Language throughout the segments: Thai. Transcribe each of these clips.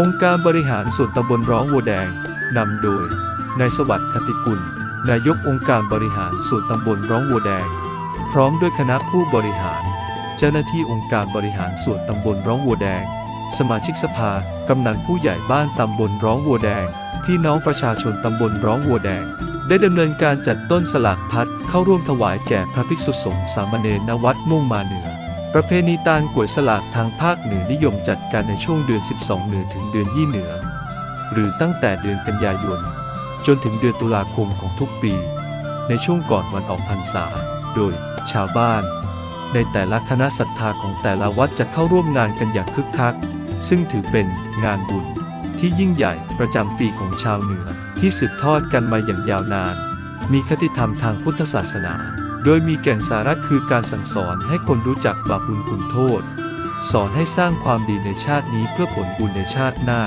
องค์การบริหารส่วนตำบลร้องวัวแดงนำโดยนายสวัสดิ์คติกุล นายกองค์การบริหารส่วนตำบลร้องวัวแดง พร้อมด้วยคณะผู้บริหาร เจ้าหน้าที่องค์การบริหารส่วนตำบลร้องวัวแดง สมาชิกสภากำนันผู้ใหญ่บ้านตำบลร้องวัวแดง พี่น้องประชาชนตำบลร้องวัวแดง ได้ดำเนินการจัดต้นสลากพัดเข้าร่วมถวายแก่พระภิกษุสงฆ์สามเณรณวัดมุ่งมาเหนือ ประเพณีตาลกวยสลากทางภาคเหนือนิยมจัดการในช่วงเดือน 12 เหนือถึงเดือนยี่เหนือ หรือตั้งแต่เดือนกันยายน จนถึงเดือนตุลาคมของทุกปี ในช่วงก่อนวันออกพรรษา โดยชาวบ้าน ในแต่ละคณะศรัทธาของแต่ละวัดจะเข้าร่วมงานกันอย่างคึกคัก ซึ่งถือเป็นงานบุญที่ยิ่งใหญ่ประจำปีของชาวเหนือที่สืบทอดกันมาอย่างยาวนาน มีคติธรรมทางพุทธศาสนา โดยมีแก่นสาระคือการสั่งสอนให้คนรู้จักบาปบุญคุณโทษ สอนให้สร้างความดีในชาตินี้เพื่อผลบุญในชาติหน้า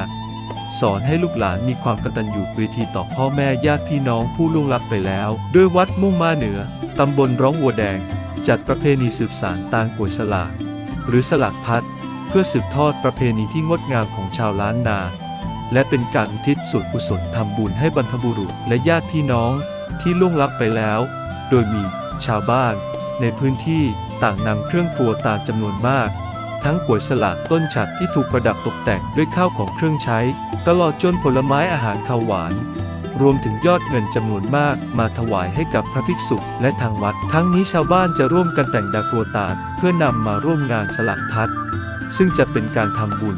สอนให้ลูกหลานมีความกตัญญูกรีธีต่อพ่อแม่ญาติพี่น้องผู้ล่วงลับไปแล้ว ด้วยวัดมุ่งมาเหนือ ตำบลร้องวัวแดง จัดประเพณีสืบสารตางกวยสลาก หรือสลากพัดเพื่อสืบทอดประเพณีที่งดงามของชาวล้านนา และเป็นการอุทิศส่วนกุศลทำบุญให้บรรพบุรุษและญาติพี่น้องที่ล่วงลับไปแล้ว โดยมี ชาวบ้าน ในพื้นที่ต่างนำเครื่องครัวตามจำนวนมาก ทั้งกวยสลากต้นฉัดที่ถูกประดับตกแต่งด้วยข้าวของเครื่องใช้ ตลอดจนผลไม้อาหารข้าวหวาน รวมถึงยอดเงินจำนวนมากมาถวายให้กับพระภิกษุและทางวัด ทั้งนี้ชาวบ้านจะร่วมกันแต่งดาครัวตาลเพื่อนำมาร่วมงานสลักพัดซึ่งจะเป็นการทำบุญ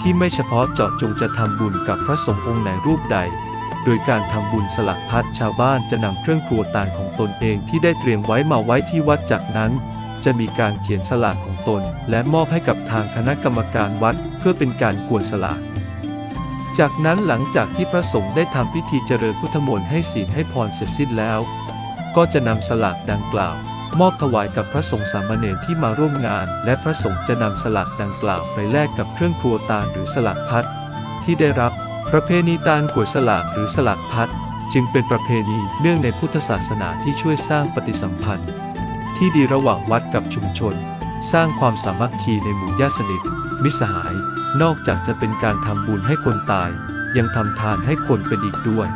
ที่ไม่เฉพาะเจาะจงจะทำบุญกับพระสงฆ์องค์ไหนรูปใด โดยการทำบุญสลักพัดชาวบ้านจะนำเครื่องครัวต่าลของตนเองที่ได้เตรียมไว้มาไว้ที่วัดจากนั้น จะมีการเขียนสลากของตน และมอบให้กับทางคณะกรรมการวัดเพื่อเป็นการกวนสลากจากนั้นหลังจากที่พระสงฆ์ได้ทำพิธีเจริญพุทธมนต์ให้ศีลให้พรเสร็จสิ้นแล้ว ก็จะนำสลากดังกล่าว มอบถวายกับพระสงฆ์สามเณรที่มาร่วมงาน และพระสงฆ์จะนำสลากดังกล่าวไปแลกกับเครื่องครัวตาลหรือสลากพัดที่ได้รับ ประเพณีตาลกวยสลากหรือสลากพัดจึงเป็นประเพณีเนื่องในพุทธศาสนาที่ช่วยสร้างปฏิสัมพันธ์ ที่ดีระหว่างวัดกับชุมชน สร้างความสามัคคีในหมู่ญาติสนิท มิสหาย นอกจากจะเป็นการทำบุญให้คนตาย ยังทำทานให้คนเป็นอีกด้วย